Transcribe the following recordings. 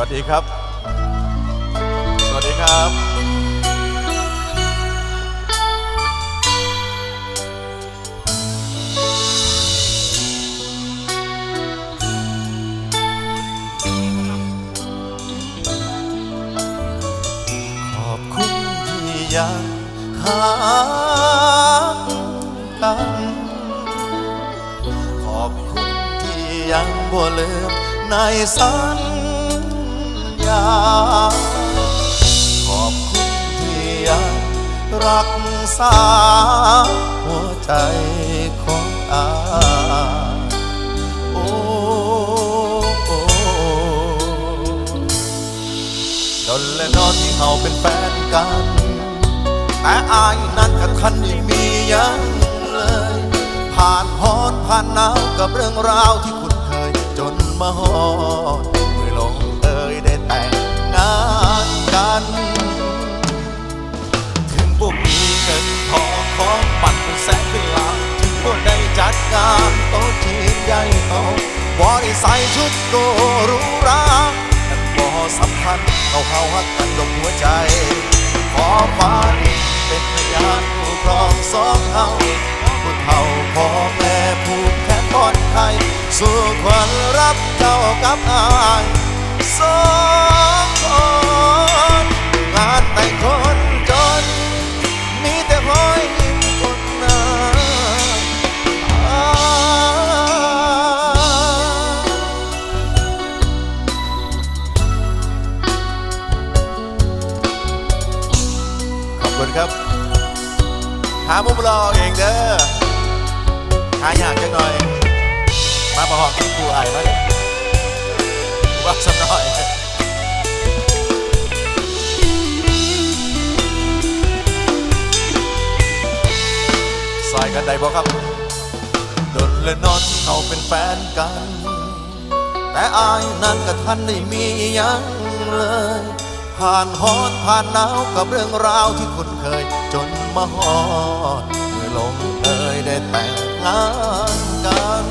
วัสดีครับ สวัสดีครับ ขอบคุณที่ยังหากัน ขอบคุณที่ยังบ่ลืมในสัญา ขอบคุณที่ยังรักษาหัวใจของอาโอ้โอดนและนอนที่เฮาเป็นแฟนกัน แต่อายนั้นกับท่านไม่มียังเลย ผ่านฮอนผ่านหนาวกับเรื่องราวที่คุ้นเคยจนมาฮอด ถึงบ่มีเงินทอของปันเป็นแสนเป็นล้านถึงบ่ได้จัดงานโต๊ะจีนใหญ่โตบ่ได้ใส่ชุดโกหรูหราแต่บ่สำคัญเขาเฮาฮักกันดอกหัวใจขอฟ้าดินเป็นพยานผู้ครองสองเฮาผู้เฒ่าพ่อแม่ผู้แทนปอดภัยสู่ขวัญรับเจ้ากับอายสองคน งานแต่งคน กัน แต่อายนั้นกับท่านได้มียังเลย ผ่านฮอนผ่านหนาวกับเรื่องราวที่คุ้นเคย จนมาฮอดเมื่อลงเอยได้แต่งงานกัน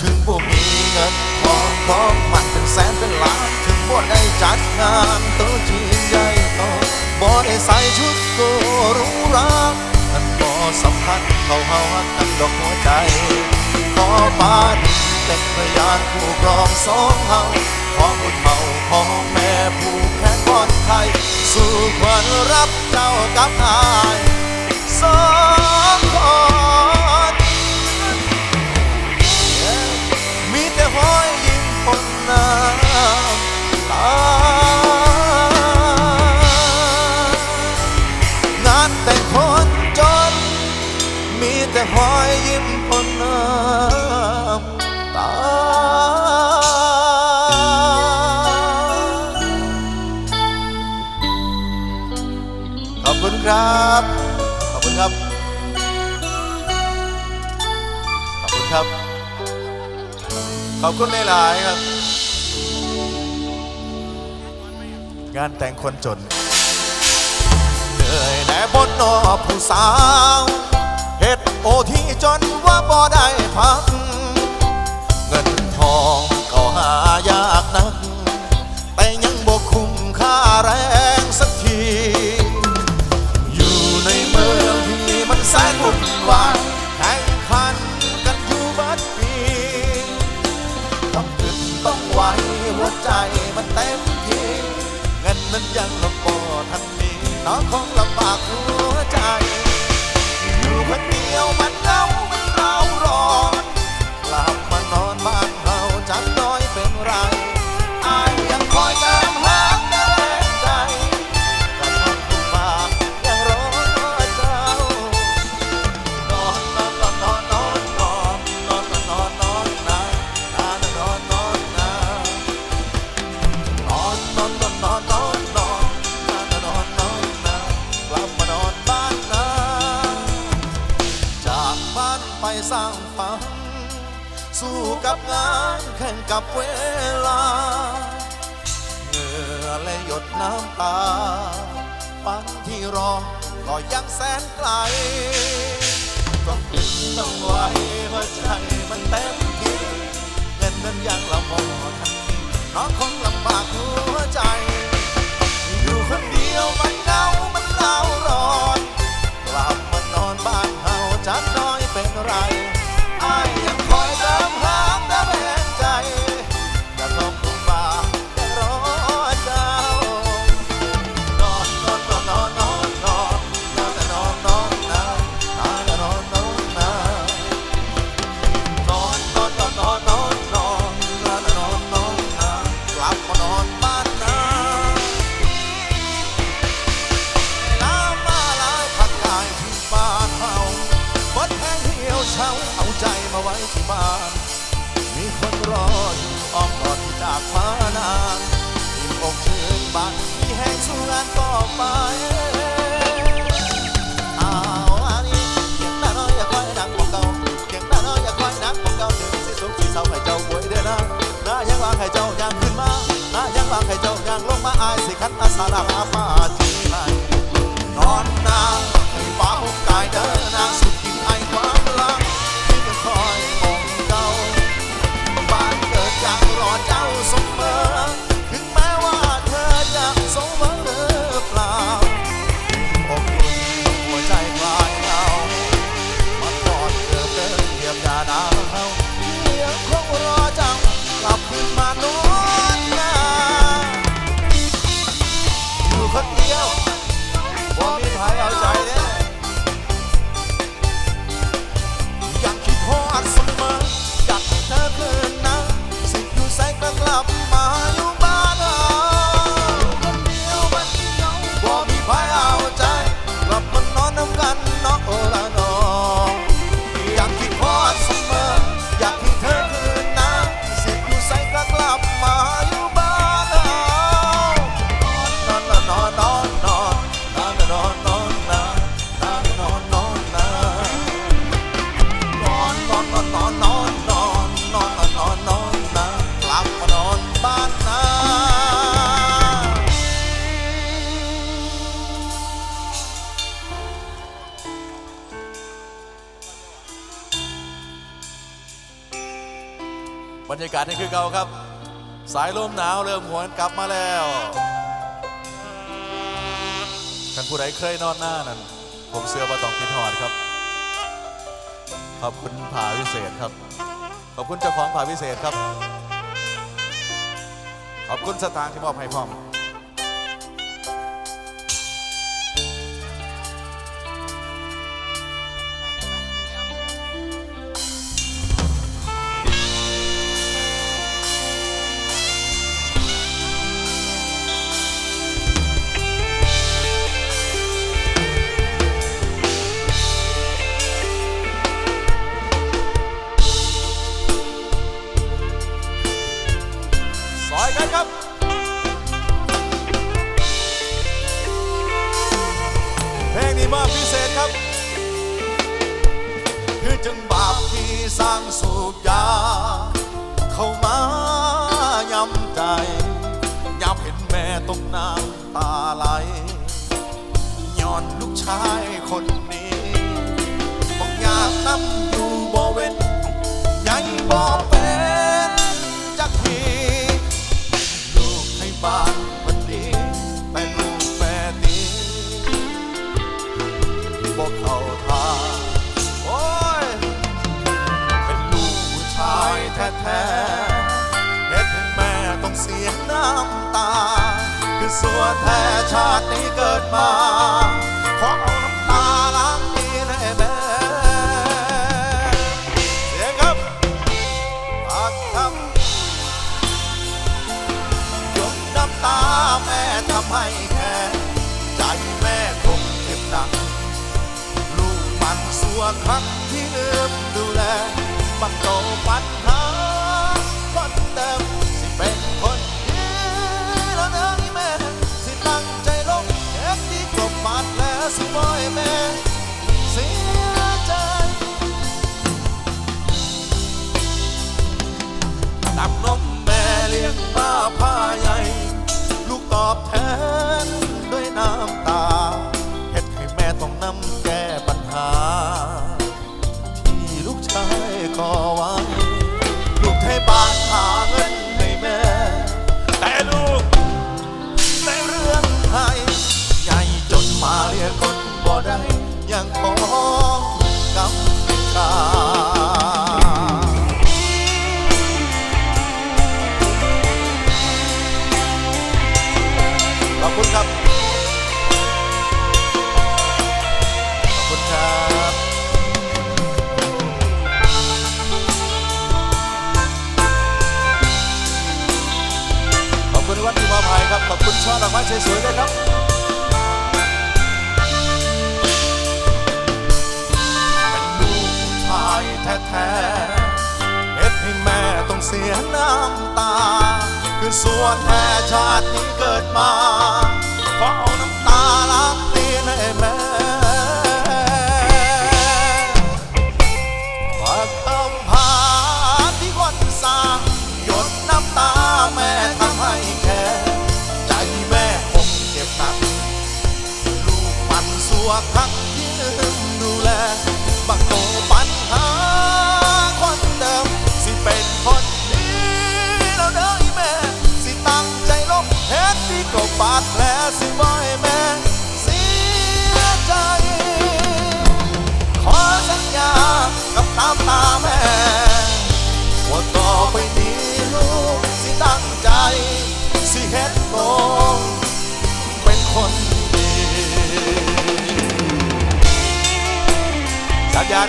ถึงบ่มีเงินทองของมันเป็นแสนเป็นล้าน ถึงบ่ได้จัดงานต๊ะจีนใหญ่โตบ่ได้ใส่ชุดโกหรูหรามันบ่สำคัญเขาเฮาฮักกันดอกหัวใจ อฟ้าดินเป็นพยานผู้ครองสองเฮาของผู้เฒ่าของแม่ผู้แทนปลอนไทย สู่ขวัญรับเจ้ากับอายสองคนมีแต่รอยยิ้มบนหน้า คุณครับ ขอบคุณครับ ขอบคุณครับ ขอบคุณหลายๆครับ งานแต่งคนจนเหนื่อยแน่บนนอผู้สาวเฮ็ดโอที่จนว่าบ่ได้พัก แสนวุ่นวายแข่งขันกันอยู่บัดปีต้องขึ้นต้องไหวหัวใจมันเต็มที่เงินนั้นยังลำบากทันมีน้องคงลำบากคู่ ลำบากหัวใจ สายลมหนาวเริ่มหวนกลับมาแล้วกันผู้ใดเคยนอนหน้านั้น ผมเสื้อว่าต้องคิดหอดครับ ขอบคุณผ่าวิเศษครับ ขอบคุณเจ้าของผ่าวิเศษครับ ขอบคุณสตางค์ที่มอบให้พ่อ สร้างสูบยา เข้ามายำใจยามเห็นแม่ต้องน้ำตาไหลย้อนลูกชายคนนี้บอกอยากนำ สัวแท้ชาตินี้เกิดมาขอเอาน้ำตาล้างนี้แน่แน่เสียงครับปากคำหยดน้ำตาแม่ทำให้แค่ใจแม่คงเจ็บหนักลูกมันสัวครั้ง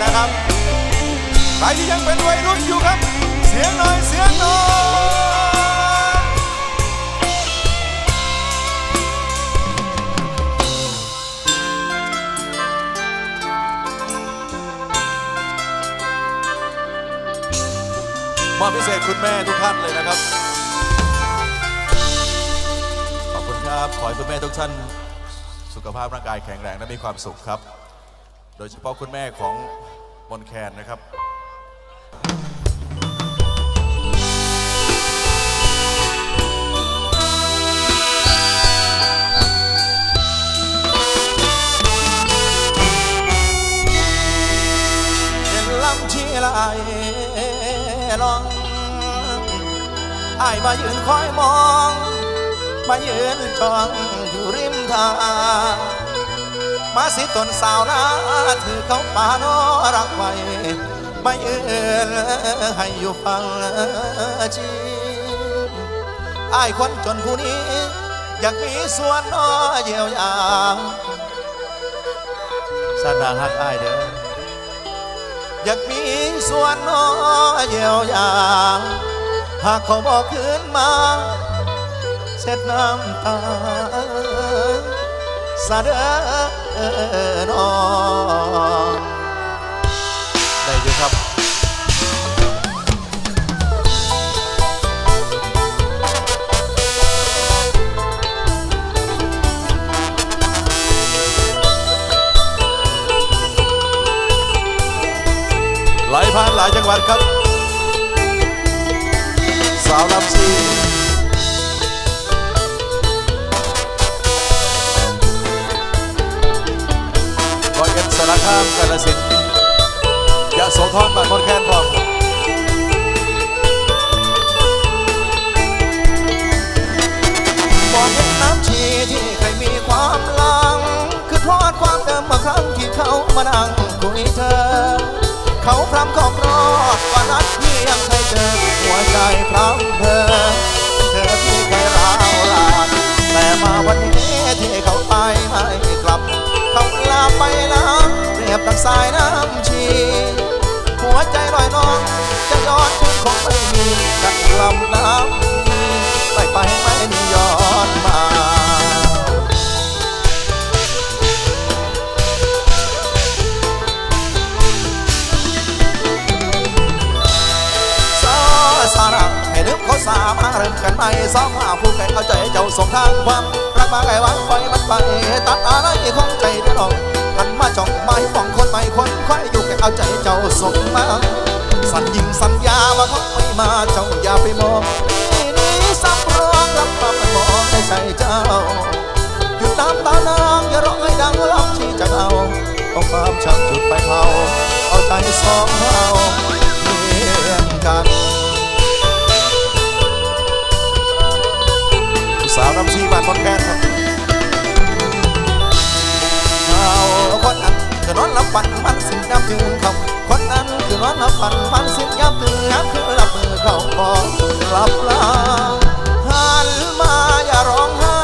นะครับ ใครที่ยังเป็นวัยรุ่นอยู่ครับ เสียงหน่อยเสียงหน่อยมอบพิเศษคุณแม่ทุกท่านเลยนะครับ ขอบคุณครับ ขอให้คุณแม่ทุกท่าน สุขภาพร่างกายแข็งแรงและมีความสุขครับ โดยเฉพาะคุณแม่ของมนแคนนะครับเห็นลายลองไอายมายืนคอยมอง มายืนจ้องอยู่ริมทาง มาสิตนสาวนาถือเขาป่าโนรักไว้ไม่เอื้อนให้อยู่ฟังชีอายคนจนผู้นี้ อยากมีส่วนน้อเยียวยาสนาหักอายเด้ออยากมีส่วนน้อเยียวยาหากเขาบอกคืนมาเช็ดน้ำตา สะเดอนอได้อยู่ครับหลผ่านหลายจังหวัดครับ สาวลำซีารคามกาฬสินยะโสธรบ้านมดแคนพร้อมบอกเห็นน้ำชีที่เคยมีความลัง คือทอดความเดิมเมื่อครั้งที่เขามานั่งคุยเธอ เขาพรำขอบรอดว่านัดที่ยังเคยเจอ หัวใจพรำเพอเธอที่เคยร้าวรานแต่มาวันนี้ที่เขาไปไม่กลับ เขาลาไปแล้ว บดังสายน้ำชี หัวใจลอยน้อง จะย้อนคืนคงไม่มีกันลำน้ำไปไปไม่มีย้อนมาสาสาระให้นึกเขาสามาเริ่มกันใหมสองหาผู้ไก่เอาใจเจ้าส่งทางความรักมาไก่วางไฟมันไปตัดอะไรของใจเจะลอง หันมาจ้องมาให้ฟองคนใหม่คนค่อยอยู่แค่เอาใจเจ้าส่งมา สัญญิงสัญญาว่าเขาไม่มาเจ้าอย่าไปมองนี่นี้สับรองรับความมันมองในใจเจ้าหยุดน้ำตานางอย่าร้องให้ดังร้องที่จะเอาเอาความช้ำจุดไฟเผาเอาใจสองเราเพียงกันสาวน้ำชีบ้านมนแคนครับ คือนอนหลับฝันมันสิยาบตื่นเขาคนนั้นคือนอนหลับฝันมันสิยาบตื่นครัคือหลับมือเขาบอกหลับลาหันมาอย่าร้องไห้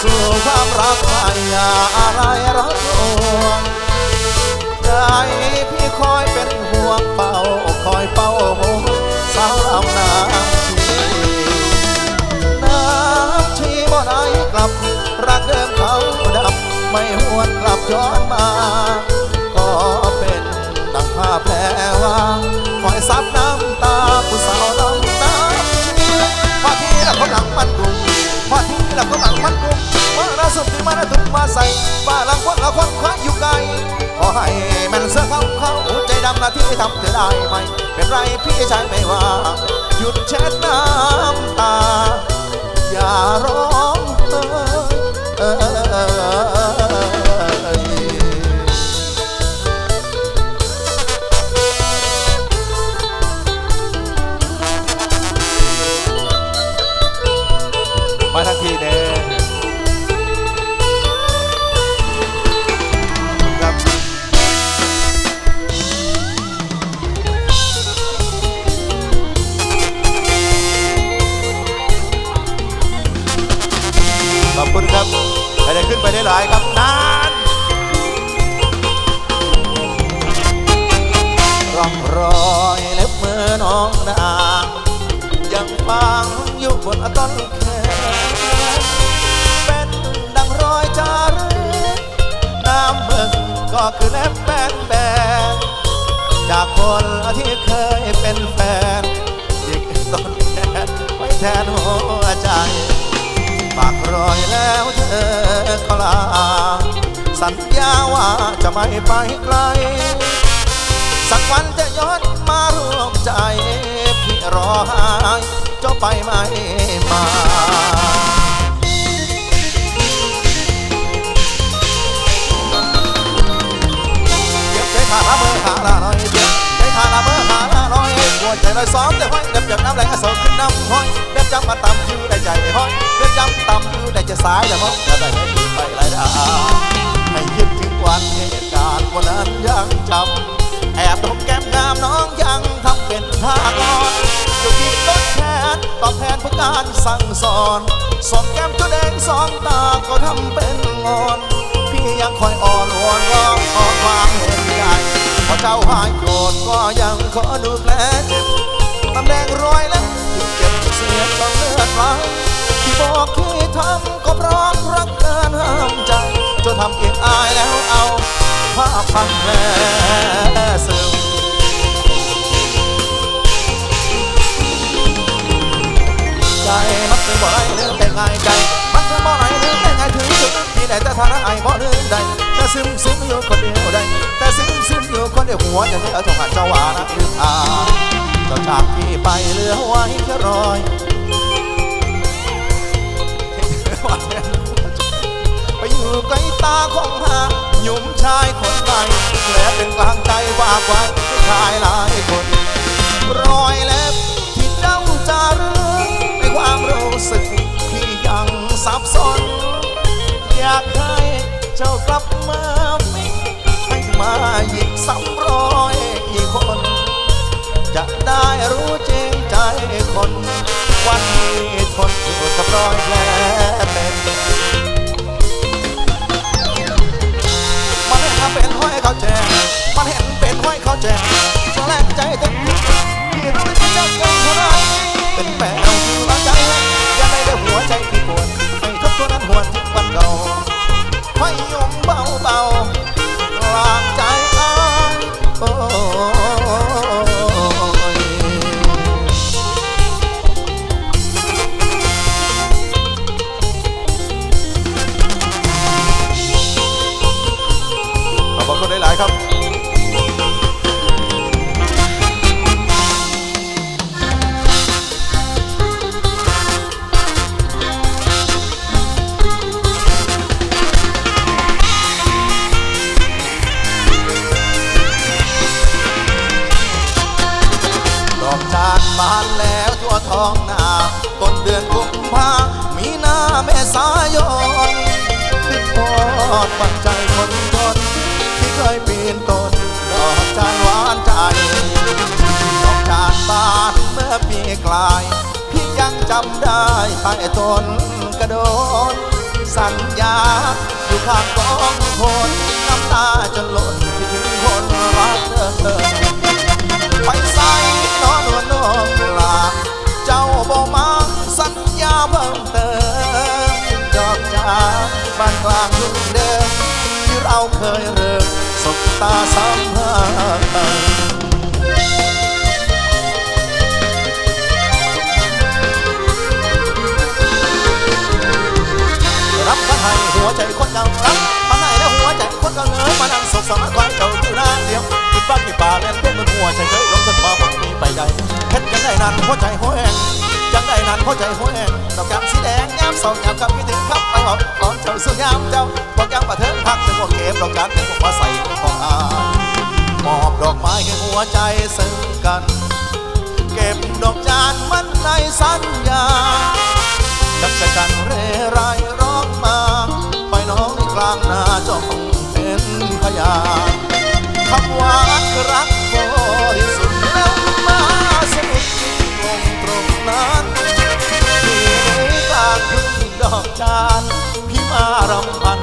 สู่ความรักใมาอย่าอะไรรักลวงใจพี่คอยเป็นห่วงเป่าคอยเป่าโมสาวลำนาน้ำชีบ่ได้กลับรักเดิมเขาดัไม่หวนกลับย้อนมา ถูกมาใส่ป้าลังควันละควันคว้าอยู่ไกลขอให้มันเสื้อเขาเขาใจดำหน้าที่ทำเธอได้ไหม เป็นไรพี่ชายไม่ว่า หยุดเช็ดน้ำ ก็คือเล็บแบนแบนจากคนที่เคยเป็นแฟนยิกต้นแขนไว้แทนหัวใจปากรอยแล้วเธอก็ลาสัญญาว่าจะไม่ไปไกล สักวันจะย้อนมารวมใจ พี่รอหายเจ้าไปไม่มา ขาละเบอร์ขาละน่อยเก็บใจขาละเบอร์ขาละน่อยหัวใจลอยซ้อมแต่ห้อยเด็บจากน้ำแรงอสขึ้นน้ำห้อยเด็บจำมาตำอยู่ได้ใจห้อยเด็บจำตำอยู่ได้จะสายแต่มองจะได้ให้ดีไปไรได้ให้คิดถึงวันเหตุการณ์วันนั้นยังจำแอบดมแก้มงามน้องยังทำเป็นท่ากอนอยู่ที่ต้นแขนตอบแทนเพื่อการสั่งสอนสองแก้มตัวแดงสองตาก็ทำเป็นงอนพี่ยังคอยอ่อนวอนร้องขอความเห็น เจ้าหายโกรธก็ยังขอดูแผลเจ็บตำแดงรอยแล้วที่เจ็บเสียจนเลือดไหลที่บอกที่ทำก็เพราะรักเกินห้ามใจจนทำเกียงอายแล้วเอาผ้าพันแผลซึมใจมันเป็นบ่ไรลืมได้ง่ายใจมันเป็นบ่ไร จุดที่ไหนแต่ฐานะไอ้บ่ลืมได้แต่ซึมซึมอยู่คนเดียวได้แต่ซึมซึมอยู่คนเดียวหัวใจเธอจงหัดเจ้าว่านะลืมอาเจ้าจากพี่ไปเหลือไว้แค่รอยไปอยู่ใกล้ตาของหาหยุ่มชายคนใดและเป็นกลางใจว่าไว้ให้ชายหลายคนรอยเล็บ กลับมาไม่ให้มาหยิกซ้ำรอยอีกคน จะได้รู้จริงใจคน วันที่ทนอยู่กับรอยแผลเป็นมันเห็นเป็นห้อยเขาแจงมันเห็นเป็นห้อยเขาแจงสแลกใจเต็มที่ที่รู้ที่เจ้าใจหัวเราเป็ กลาย พี่ยังจำได้ใต้ต้นกระโดน สัญญาอยู่ข้างกองคนน้ำตาจะหล่นคิดถึงคนรักเธอไปใส่นอนวนนองลาเจ้าบอกมาสัญญาเพิ่มเติมดอกจากบ้านกลางทุ่งเดิมที่เราเคยเริ่มสบตาสัมผัส นั่งสดสมัครความเจ้าอยู่หน้าเดียวคิดปากปิดปากเล่นเพื่อนมันหัวใจเคยลงสันมาอกมีไปใดเพชรจังได้นานหัวใจหัวแองจังได้นานหัวใจหัวแองดอกจำสีแดงยามสองย้ำกำบพี่ถึงครับไปหอมตอนเจ้าสวยยามเจ้าบอกย้ำปะเทิงพักถึงหัวเก็บดอกจำถึงหัวใส่ของอามอบดอกไม้ให้หัวใจซึ้งกัน เก็บดอกจานมันในสัญญาจักรจันเรไร คำว่ารักบริสุทธิ์แล้วมาสมุดตรงตรงนั้นที่กลางทุ่งดอกจานพี่มารำพัน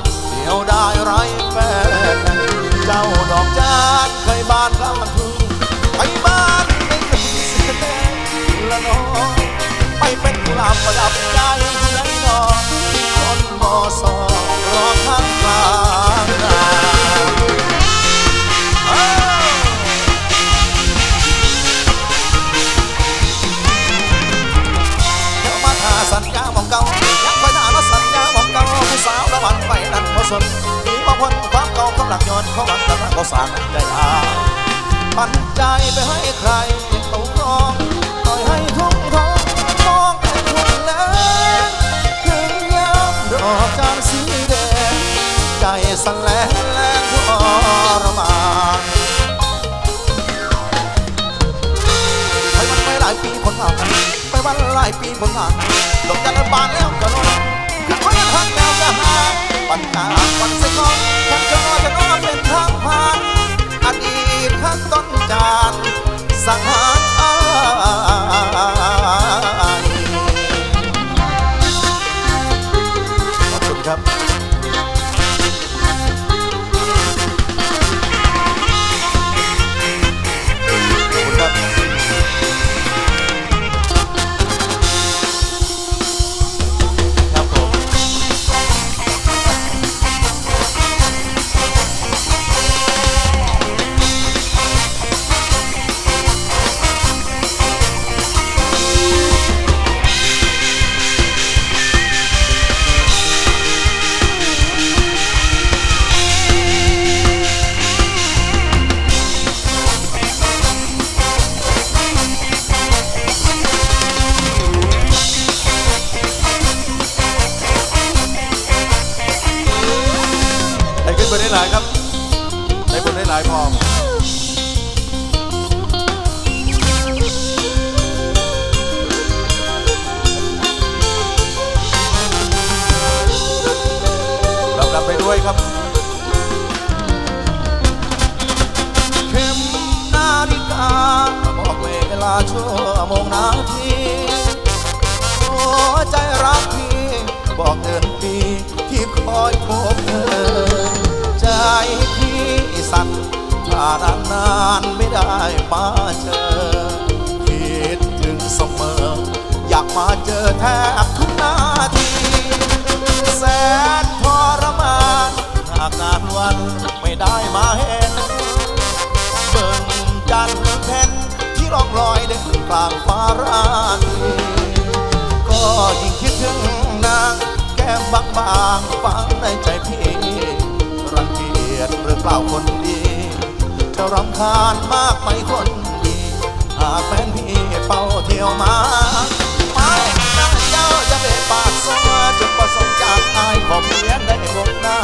ได้ขึ้นไปได้หลายครับ ได้บุญได้หลายพอรับรับไปด้วยครับเข็มนาฬิกาบอกเวลาชั่วโมงนาทีหัวใจรักพี่บอกเดือนปีที่คอยพบเธอ ใจพี่สั่นถ้านานนานไม่ได้มาเจอ คิดถึงเสมอ อยากมาเจอแทบทุกนาที แสนทรมานหากนานวันไม่ได้มาเห็นเบิ่งจันทร์เพ็ญที่ร่องรอยเด่นกลางฟ้าราตรีก็ยิ่งคิดถึงนางแก้มบางบางๆฟังในใจพี่ ล่าคนดีจะรำคาญมากไหมคนดีหากแฟนพี่เฝ้าเที่ยวมาไม่นางเจ้าจะเบะปากซัวจนประสงค์จากอายขอเพียงได้วงหน้า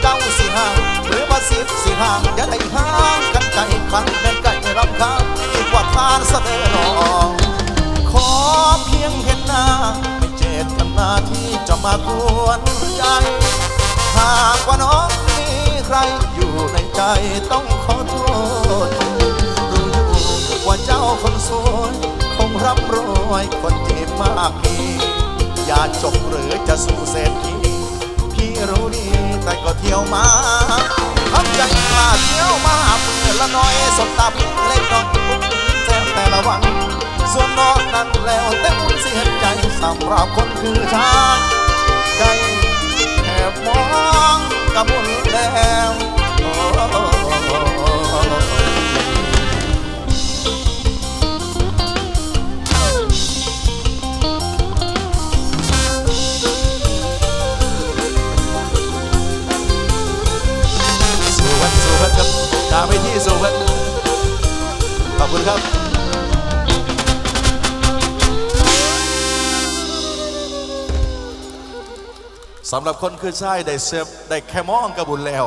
เจ้าสิห่างหรือว่าสิบสิห่างอย่าได้ห่างกันไกลคันแม่นไก่รำคาญดีกว่าทานเสนอหนอขอเพียงเห็นหน้าไม่เจตนาที่จะมากวนใจหากว่าน้อง ใครอยู่ในใจต้องขอโทษ รู้อยู่ว่าเจ้าคนสวยคงร่ำรวยคนที่มากมีอย่าจบหรือจะสู้เศรษฐีพี่รู้ดีแต่ก็เที่ยวมาทำใจกล้าเที่ยวมาเพื่อละน้อยสบตาพี่เล็กน้อยปุ๊บแซมแต่ละวัน ส่วนนอกนั้นแล้วแต่บุญเสียใจสำหรับคนคือชายใจ แค่มองกับบุญแล้วสู้กันสู้กันครับตามไปที่สู้กันขอบคุณครับ สำหรับคนคือใช่ได้เซฟได้แค่มองกระบุญแล้ว